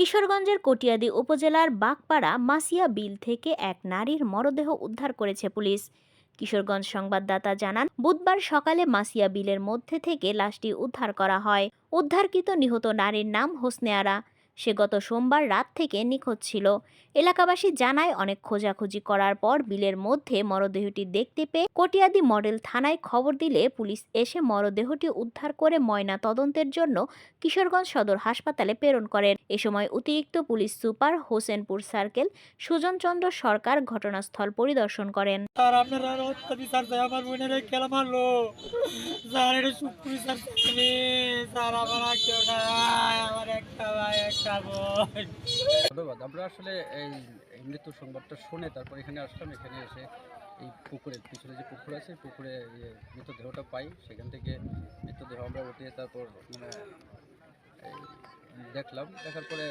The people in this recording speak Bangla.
কিশোরগঞ্জের কটিয়াদি উপজেলার বাগপাড়া মাসিয়া বিল থেকে এক নারীর মরদেহ উদ্ধার করেছে পুলিশ। কিশোরগঞ্জ সংবাদদাতা জানান, বুধবার সকালে মাসিয়া বিলের মধ্যে থেকে লাশটি উদ্ধার করা হয়। উদ্ধারকৃত নিহত নারীর নাম হোসনে আরা। সে গত সোমবার রাত থেকে নিখোঁজ ছিল। এলাকাবাসী জানায়, অনেক খোঁজাখুঁজি করার পর বিলের মধ্যে মরদেহটি দেখতে পেয়ে কটিয়াদি মডেল থানায় খবর দিলে পুলিশ এসে মরদেহটি উদ্ধার করে ময়না তদন্তের জন্য কিশোরগঞ্জ সদর হাসপাতালে প্রেরণ করেন। এ সময় অতিরিক্ত police super Hossainpur circle Sujanchandra Sarkar ঘটনাস্থল পরিদর্শন করেন। আমার ধন্যবাদ। আমরা আসলে এই এই মৃত্যু সংবাদটা শুনে তারপর এখানে আসলাম, এখানে এসে এই পুকুরের পিছনে যে পুকুর আছে, পুকুরে মৃতদেহটা পাই, সেখান থেকে মৃতদেহ আমরা উঠিয়ে তারপর মানে দেখলাম। দেখার পরে